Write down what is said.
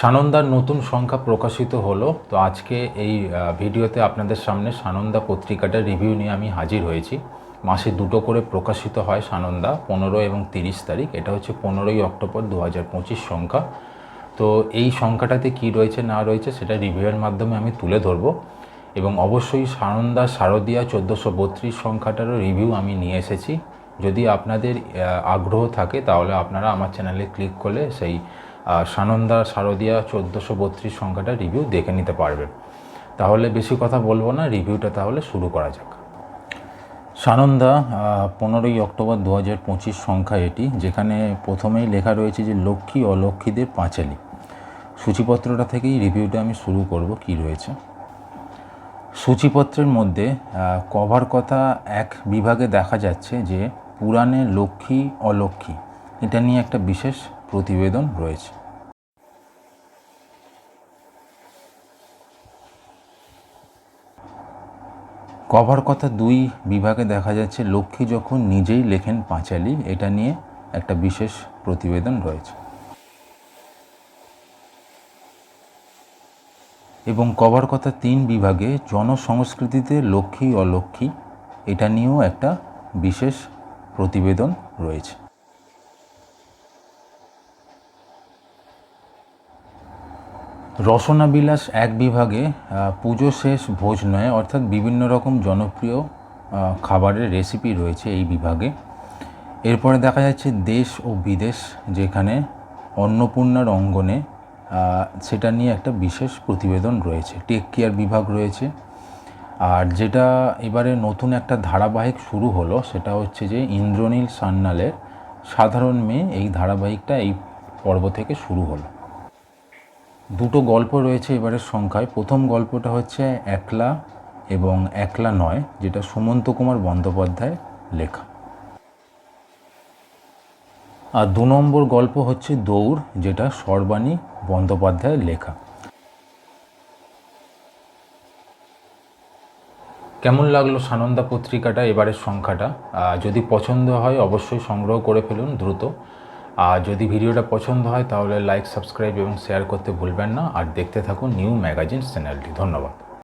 সানন্দার নতুন সংখ্যা প্রকাশিত হলো। তো আজকে এই ভিডিওতে আপনাদের সামনে সানন্দা পত্রিকাটার রিভিউ নিয়ে আমি হাজির হয়েছি। মাসে দুটো করে প্রকাশিত হয় সানন্দা, পনেরো এবং তিরিশ তারিখ। এটা হচ্ছে পনেরোই অক্টোবর দু হাজার পঁচিশ সংখ্যা। তো এই সংখ্যাটাতে কি রয়েছে, না রয়েছে, সেটা রিভিউয়ের মাধ্যমে আমি তুলে ধরবো। এবং অবশ্যই সানন্দা শারদিয়া চোদ্দোশো বত্রিশ সংখ্যাটারও রিভিউ আমি নিয়ে এসেছি। যদি আপনাদের আগ্রহ থাকে, তাহলে আপনারা আমার চ্যানেলে ক্লিক করলে সেই সানন্দা শারদিয়া চোদ্দোশো বত্রিশ সংখ্যাটা রিভিউ দেখে নিতে পারবেন তাহলে বেশি কথা বলব না রিভিউটা তাহলে শুরু করা যাক। সানন্দা পনেরোই অক্টোবর দু হাজার পঁচিশ সংখ্যা এটি, যেখানে প্রথমেই লেখা রয়েছে যে লক্ষ্মী অলক্ষ্মীদের পাঁচালী। সূচিপত্রটা থেকেই রিভিউটা আমি শুরু করব, কি রয়েছে। সূচিপত্রের মধ্যে কভার কথা এক বিভাগে দেখা যাচ্ছে যে পুরাণে লক্ষ্মী অলক্ষ্মী, এটা নিয়ে একটা বিশেষ প্রতিবেদন রয়েছে। কভার কথা দুই বিভাগে দেখা যাচ্ছে। লক্ষ্মী যখন নিজেই লেখেন পাঁচালী, এটা নিয়ে একটা বিশেষ প্রতিবেদন রয়েছে। এবং কভার কথা তিন বিভাগে, জনসংস্কৃতিতে লক্ষ্মী অলক্ষ্মী এটা নিয়েও একটা বিশেষ প্রতিবেদন রয়েছে। রসনাবিলাস এক বিভাগে পুজো শেষ ভোজ নয়, অর্থাৎ বিভিন্ন রকম জনপ্রিয় খাবারের রেসিপি রয়েছে এই বিভাগে। এরপরে দেখা যাচ্ছে দেশ ও বিদেশ, যেখানে অন্নপূর্ণার অঙ্গনে সেটা নিয়ে একটা বিশেষ প্রতিবেদন রয়েছে। টেক কেয়ার বিভাগ রয়েছে। আর যেটা এবারে নতুন একটা ধারাবাহিক শুরু হলো, সেটা হচ্ছে যে ইন্দ্রনীল সান্যালের সাধারণ মেয়ে এই ধারাবাহিকটা এই পর্ব থেকে শুরু হলো। দুটো গল্প রয়েছে এবারের সংখ্যায়। প্রথম গল্পটা হচ্ছে একলা এবং একলা নয়, যেটা সুমন্ত কুমার বন্দ্যোপাধ্যায় লেখা। আর দু নম্বর গল্প হচ্ছে দৌড়, যেটা সর্বাণী বন্দ্যোপাধ্যায়ের লেখা। কেমন লাগল সানন্দা পত্রিকাটা এবারের সংখ্যাটা? যদি পছন্দ হয় অবশ্যই সংগ্রহ করে ফেলুন দ্রুত। আর যদি ভিডিওটা পছন্দ হয় তাহলে লাইক সাবস্ক্রাইব এবং শেয়ার করতে ভুলবেন না। আর দেখতে থাকুন নিউ ম্যাগাজিন চ্যানেলটি ধন্যবাদ।